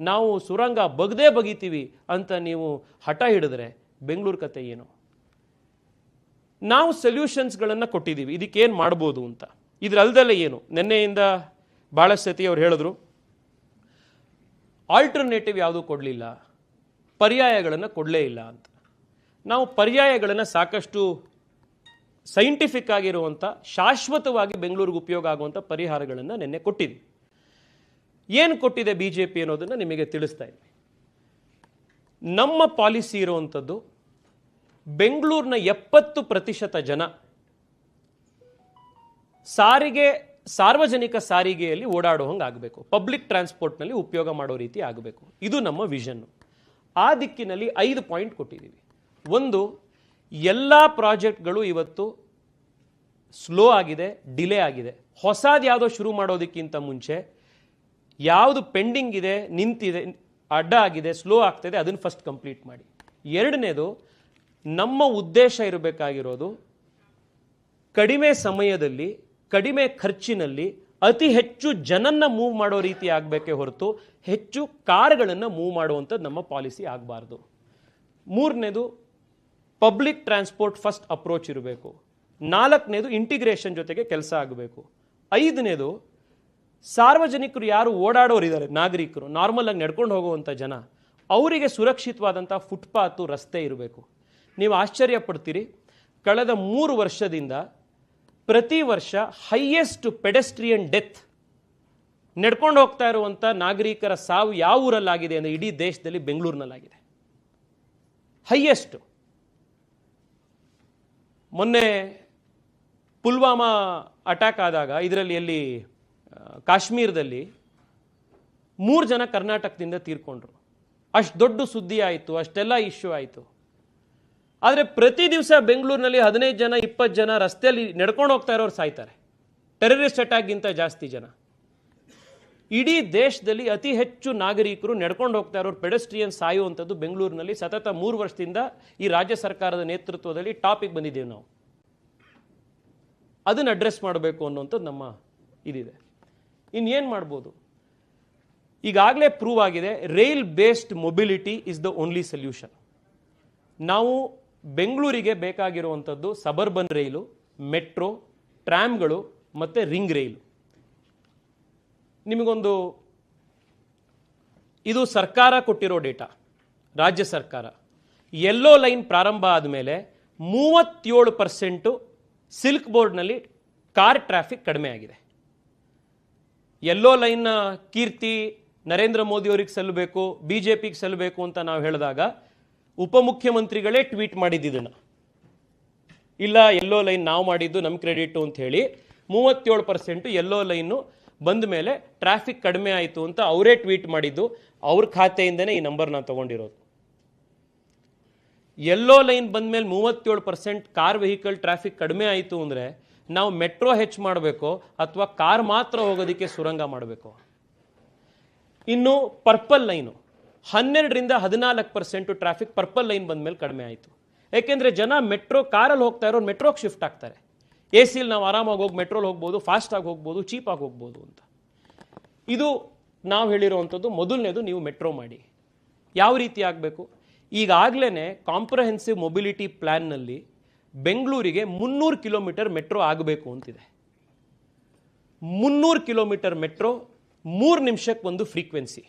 ನಾವು ಸುರಂಗ ಬಗ್ದೇ ಬಗಿತೀವಿ ಅಂತ ನೀವು ಹಠ ಹಿಡಿದ್ರೆ ಬೆಂಗಳೂರು ಕತೆ ಏನು? ನಾವು ಸೊಲ್ಯೂಷನ್ಸ್ಗಳನ್ನು ಕೊಟ್ಟಿದ್ದೀವಿ. ಇದಕ್ಕೇನು ಮಾಡ್ಬೋದು ಅಂತ. ಇದ್ರಲ್ದಲ್ಲೇ ಏನು? ನಿನ್ನೆಯಿಂದ ಭಾಳ ಸತಿ ಅವ್ರು ಹೇಳಿದ್ರು ಆಲ್ಟರ್ನೇಟಿವ್ ಯಾವುದೂ ಕೊಡಲಿಲ್ಲ. ಪರ್ಯಾಯಗಳನ್ನು ಕೊಡಲೇ ಇಲ್ಲ ಅಂತ. ನಾವು ಪರ್ಯಾಯಗಳನ್ನು ಸಾಕಷ್ಟು ಸೈಂಟಿಫಿಕ್ ಆಗಿರುವಂಥ ಶಾಶ್ವತವಾಗಿ ಬೆಂಗಳೂರಿಗೆ ಉಪಯೋಗ ಆಗುವಂಥ ಪರಿಹಾರಗಳನ್ನು ನಿನ್ನೆ ಕೊಟ್ಟಿದ್ವಿ. ಏನು ಕೊಟ್ಟಿದೆ ಬಿ ಜೆ ಪಿ ಅನ್ನೋದನ್ನು ನಿಮಗೆ ತಿಳಿಸ್ತಾ ಇದ್ದೀನಿ. ನಮ್ಮ ಪಾಲಿಸಿ ಇರುವಂಥದ್ದು ಬೆಂಗಳೂರಿನ ಎಪ್ಪತ್ತು ಪ್ರತಿಶತ ಜನ ಸಾರಿಗೆ, ಸಾರ್ವಜನಿಕ ಸಾರಿಗೆಯಲ್ಲಿ ಓಡಾಡೋ ಹಂಗೆ ಆಗಬೇಕು. ಪಬ್ಲಿಕ್ ಟ್ರಾನ್ಸ್ಪೋರ್ಟ್ನಲ್ಲಿ ಉಪಯೋಗ ಮಾಡೋ ರೀತಿ ಆಗಬೇಕು. ಇದು ನಮ್ಮ ವಿಷನ್ನು. ಆ ದಿಕ್ಕಿನಲ್ಲಿ ಐದು ಪಾಯಿಂಟ್ ಕೊಟ್ಟಿದ್ದೀವಿ. ಒಂದು, ಎಲ್ಲ ಪ್ರಾಜೆಕ್ಟ್ಗಳು ಇವತ್ತು ಸ್ಲೋ ಆಗಿದೆ, ಡಿಲೇ ಆಗಿದೆ. ಹೊಸದು ಯಾವುದೋ ಶುರು ಮಾಡೋದಕ್ಕಿಂತ ಮುಂಚೆ ಯಾವುದು ಪೆಂಡಿಂಗ್ ಇದೆ, ನಿಂತಿದೆ, ಅಡ್ಡ ಆಗಿದೆ ಸ್ಲೋ ಆಗ್ತಿದೆ, ಅದನ್ನು ಫಸ್ಟ್ ಕಂಪ್ಲೀಟ್ ಮಾಡಿ. ಎರಡನೇದು, ನಮ್ಮ ಉದ್ದೇಶ ಇರಬೇಕಾಗಿರೋದು, ಕಡಿಮೆ ಸಮಯದಲ್ಲಿ, ಕಡಿಮೆ ಖರ್ಚಿನಲ್ಲಿ ಅತಿ ಹೆಚ್ಚು ಜನನ್ನ ಮೂವ್ ಮಾಡೋ ರೀತಿ ಆಗಬೇಕೇ ಹೊರತು ಹೆಚ್ಚು ಕಾರ್ಗಳನ್ನು ಮೂವ್ ಮಾಡುವಂಥದ್ದು ನಮ್ಮ ಪಾಲಿಸಿ ಆಗಬಾರ್ದು. ಮೂರನೇದು ಪಬ್ಲಿಕ್ ಟ್ರಾನ್ಸ್ಪೋರ್ಟ್ ಫಸ್ಟ್ ಅಪ್ರೋಚ್ ಇರಬೇಕು. ನಾಲ್ಕನೇದು ಇಂಟಿಗ್ರೇಷನ್ ಜೊತೆಗೆ ಕೆಲಸ ಆಗಬೇಕು. ಐದನೇದು ಸಾರ್ವಜನಿಕರು ಯಾರು ಓಡಾಡೋರಿದ್ದಾರೆ ನಾಗರಿಕರು ನಾರ್ಮಲ್ ಆಗಿ ನಡ್ಕೊಂಡು ಹೋಗುವಂಥ ಜನ, ಅವರಿಗೆ ಸುರಕ್ಷಿತವಾದಂಥ ಫುಟ್ಪಾತು ರಸ್ತೆ ಇರಬೇಕು. ನೀವು ಆಶ್ಚರ್ಯ ಪಡ್ತೀರಿ ಕಳೆದ ಮೂರು ವರ್ಷದಿಂದ ಪ್ರತಿ ವರ್ಷ ಹೈಯೆಸ್ಟ್ ಪೆಡೆಸ್ಟ್ರಿಯನ್ ಡೆತ್ ನಡ್ಕೊಂಡು ಹೋಗ್ತಾ ಇರುವಂಥ ನಾಗರಿಕರ ಸಾವು ಯಾವ ಊರಲ್ಲಾಗಿದೆ ಅಂದರೆ ಇಡೀ ದೇಶದಲ್ಲಿ ಬೆಂಗಳೂರಿನಲ್ಲಾಗಿದೆ. ಹೈಯೆಸ್ಟ್ ಮೊನ್ನೆ ಪುಲ್ವಾಮಾ ಅಟ್ಯಾಕ್ ಆದಾಗ, ಇದರಲ್ಲಿ ಎಲ್ಲಿ ಕಾಶ್ಮೀರದಲ್ಲಿ ಮೂರು ಜನ ಕರ್ನಾಟಕದಿಂದ ತೀರ್ಕೊಂಡ್ರು. ಅಷ್ಟು ದೊಡ್ಡ ಸುದ್ದಿ ಆಯಿತು, ಅಷ್ಟೆಲ್ಲ ಇಶ್ಯೂ ಆಯಿತು. ಆದರೆ ಪ್ರತಿ ದಿವಸ ಬೆಂಗಳೂರಿನಲ್ಲಿ ಹದಿನೈದು ಜನ, ಇಪ್ಪತ್ತು ಜನ ರಸ್ತೆಯಲ್ಲಿ ನಡ್ಕೊಂಡು ಹೋಗ್ತಾ ಇರೋರು ಸಾಯ್ತಾರೆ. ಟೆರರಿಸ್ಟ್ ಅಟ್ಯಾಕ್ಗಿಂತ ಜಾಸ್ತಿ ಜನ. ಇಡೀ ದೇಶದಲ್ಲಿ ಅತಿ ಹೆಚ್ಚು ನಾಗರಿಕರು ನಡ್ಕೊಂಡು ಹೋಗ್ತಾ ಇರೋರು ಪೆಡೆಸ್ಟ್ರಿಯನ್ ಸಾಯುವಂಥದ್ದು ಬೆಂಗಳೂರಿನಲ್ಲಿ ಸತತ ಮೂರು ವರ್ಷದಿಂದ ಈ ರಾಜ್ಯ ಸರ್ಕಾರದ ನೇತೃತ್ವದಲ್ಲಿ ಟಾಪಿಕ್ ಬಂದಿದ್ದೇವೆ ನಾವು. ಅದನ್ನು ಅಡ್ರೆಸ್ ಮಾಡಬೇಕು ಅನ್ನುವಂಥದ್ದು ನಮ್ಮ ಇದಿದೆ. ಇನ್ನೇನು ಮಾಡ್ಬೋದು? ಈಗಾಗಲೇ ಪ್ರೂವ್ ಆಗಿದೆ rail based mobility is the only solution ನಾವು ಬೆಂಗಳೂರಿಗೆ ಬೇಕಾಗಿರುವಂಥದ್ದು ಸಬರ್ಬನ್ ರೈಲು ಮೆಟ್ರೋ ಟ್ರ್ಯಾಮ್ಗಳು ಮತ್ತು ರಿಂಗ್ ರೈಲು ನಿಮಗೊಂದು, ಇದು ಸರ್ಕಾರ ಕೊಟ್ಟಿರೋ ಡೇಟಾ ರಾಜ್ಯ ಸರ್ಕಾರ. ಎಲ್ಲೋ ಲೈನ್ ಪ್ರಾರಂಭ ಆದಮೇಲೆ ಮೂವತ್ತೇಳು ಪರ್ಸೆಂಟು ಸಿಲ್ಕ್ ಬೋರ್ಡ್ನಲ್ಲಿ ಕಾರ್ ಟ್ರಾಫಿಕ್ ಕಡಿಮೆ ಆಗಿದೆ. ಯೆಲ್ಲೋ ಲೈನ್ನ ಕೀರ್ತಿ ನರೇಂದ್ರ ಮೋದಿ ಅವರಿಗೆ ಸಲ್ಲಬೇಕು ಬಿ ಜೆ ಪಿಗೆ ಸಲ್ಲಬೇಕು ಅಂತ ನಾವು ಹೇಳಿದಾಗ ಉಪಮುಖ್ಯಮಂತ್ರಿಗಳೇ ಟ್ವೀಟ್ ಮಾಡಿದ್ದಿದ್ದನ್ನು ಇಲ್ಲ, ಎಲ್ಲೋ ಲೈನ್ ನಾವು ಮಾಡಿದ್ದು ನಮ್ಮ ಕ್ರೆಡಿಟು ಅಂತ ಹೇಳಿ ಮೂವತ್ತೇಳು ಪರ್ಸೆಂಟು ಎಲ್ಲೋ ಲೈನು ಬಂದ ಮೇಲೆ ಟ್ರಾಫಿಕ್ ಕಡಿಮೆ ಆಯಿತು ಅಂತ ಅವರೇ ಟ್ವೀಟ್ ಮಾಡಿದ್ದು. ಅವ್ರ ಖಾತೆಯಿಂದನೇ ಈ ನಂಬರ್ ನಾನು ತೊಗೊಂಡಿರೋದು. ಎಲ್ಲೋ ಲೈನ್ ಬಂದ ಮೇಲೆ ಮೂವತ್ತೇಳು ಪರ್ಸೆಂಟ್ ಕಾರ್ ವೆಹಿಕಲ್ ಟ್ರಾಫಿಕ್ ಕಡಿಮೆ ಆಯಿತು ಅಂದರೆ ನಾವು ಮೆಟ್ರೋ ಹೆಚ್ಚು ಮಾಡಬೇಕು ಅಥವಾ ಕಾರ್ ಮಾತ್ರ ಹೋಗೋದಕ್ಕೆ ಸುರಂಗ ಮಾಡಬೇಕು? ಇನ್ನು ಪರ್ಪಲ್ ಲೈನು. ಹನ್ನೆರಡರಿಂದ ಹದಿನಾಲ್ಕು ಪರ್ಸೆಂಟು ಟ್ರಾಫಿಕ್ ಪರ್ಪಲ್ ಲೈನ್ ಬಂದ ಮೇಲೆ ಕಡಿಮೆ ಆಯಿತು. ಏಕೆಂದರೆ ಜನ ಮೆಟ್ರೋ ಕಾರಲ್ಲಿ ಹೋಗ್ತಾ ಇರೋರು ಮೆಟ್ರೋಗೆ ಶಿಫ್ಟ್ ಆಗ್ತಾರೆ. ಎ ಸಿಲಿ ನಾವು ಆರಾಮಾಗಿ ಹೋಗಿ ಮೆಟ್ರೋಲ್ ಹೋಗ್ಬೋದು, ಫಾಸ್ಟಾಗಿ ಹೋಗ್ಬೋದು, ಚೀಪಾಗಿ ಹೋಗ್ಬೋದು ಅಂತ. ಇದು ನಾವು ಹೇಳಿರುವಂಥದ್ದು ಮೊದಲನೇದು ನೀವು ಮೆಟ್ರೋ ಮಾಡಿ. ಯಾವ ರೀತಿ ಆಗಬೇಕು? ಈಗಾಗಲೇ ಕಾಂಪ್ರಹೆನ್ಸಿವ್ ಮೊಬಿಲಿಟಿ ಪ್ಲ್ಯಾನ್ನಲ್ಲಿ ಬೆಂಗಳೂರಿಗೆ ಮುನ್ನೂರು ಕಿಲೋಮೀಟರ್ ಮೆಟ್ರೋ ಆಗಬೇಕು ಅಂತಿದೆ. ಮುನ್ನೂರು ಕಿಲೋಮೀಟರ್ ಮೆಟ್ರೋ ಮೂರು ನಿಮಿಷಕ್ಕೆ ಒಂದು ಫ್ರೀಕ್ವೆನ್ಸಿ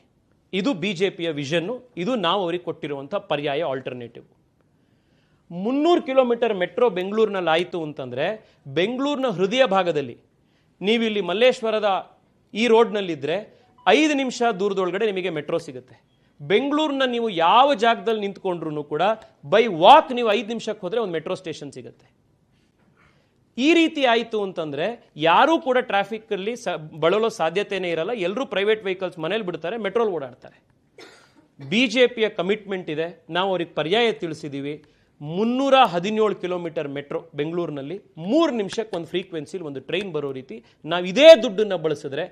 ಇದು ಬಿ ಜೆ ಪಿಯ ವಿಷನ್ನು ಇದು ನಾವು ಅವ್ರಿಗೆ ಕೊಟ್ಟಿರುವಂಥ ಪರ್ಯಾಯ ಆಲ್ಟರ್ನೇಟಿವ್ ಮುನ್ನೂರು ಕಿಲೋಮೀಟರ್ ಮೆಟ್ರೋ ಬೆಂಗಳೂರಿನಲ್ಲಿ ಆಯಿತು ಅಂತಂದರೆ ಬೆಂಗಳೂರಿನ ಹೃದಯ ಭಾಗದಲ್ಲಿ ನೀವಿಲ್ಲಿ ಮಲ್ಲೇಶ್ವರದ ಈ ರೋಡ್ನಲ್ಲಿದ್ದರೆ ಐದು ನಿಮಿಷ ದೂರದೊಳಗಡೆ ನಿಮಗೆ ಮೆಟ್ರೋ ಸಿಗುತ್ತೆ. ಬೆಂಗಳೂರಿನ ನೀವು ಯಾವ ಜಾಗದಲ್ಲಿ ನಿಂತ್ಕೊಂಡ್ರು ಕೂಡ ಬೈ ವಾಕ್ ನೀವು ಐದು ನಿಮಿಷಕ್ಕೆ ಹೋದರೆ ಒಂದು ಮೆಟ್ರೋ ಸ್ಟೇಷನ್ ಸಿಗುತ್ತೆ. ಈ ರೀತಿ ಆಯಿತು ಅಂತಂದರೆ ಯಾರೂ ಕೂಡ ಟ್ರಾಫಿಕ್ಕಲ್ಲಿ ಸ, ಬಳಲೋ ಸಾಧ್ಯತೆಯೇ ಇರಲ್ಲ. ಎಲ್ಲರೂ ಪ್ರೈವೇಟ್ ವೆಹಿಕಲ್ಸ್ ಮನೇಲಿ ಬಿಡ್ತಾರೆ ಮೆಟ್ರೋಲ್ ಓಡಾಡ್ತಾರೆ. ಬಿ ಜೆ ಪಿಯ ಕಮಿಟ್ಮೆಂಟ್ ಇದೆ. ನಾವು ಅವ್ರಿಗೆ ಪರ್ಯಾಯ ತಿಳಿಸಿದ್ದೀವಿ ಮುನ್ನೂರ ಹದಿನೇಳು ಕಿಲೋಮೀಟರ್ ಮೆಟ್ರೋ ಬೆಂಗಳೂರಿನಲ್ಲಿ. ಮೂರು ನಿಮಿಷಕ್ಕೆ ಒಂದು ಫ್ರೀಕ್ವೆನ್ಸಿಲಿ ಒಂದು ಟ್ರೈನ್ ಬರೋ ರೀತಿ. ನಾವು ಇದೇ ದುಡ್ಡನ್ನು ಬಳಸಿದ್ರೆ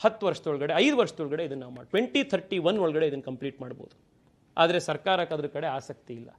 ಹತ್ತು ವರ್ಷದೊಳಗಡೆ, ಐದು ವರ್ಷದೊಳಗಡೆ ಇದನ್ನು ನಾವು ಮಾಡಿ ಟ್ವೆಂಟಿ ಥರ್ಟಿ ಒನ್ ಒಳಗಡೆ ಇದನ್ನು ಕಂಪ್ಲೀಟ್ ಮಾಡ್ಬೋದು. ಆದರೆ ಸರ್ಕಾರಕ್ಕೆ ಅದ್ರ ಕಡೆ ಆಸಕ್ತಿ ಇಲ್ಲ.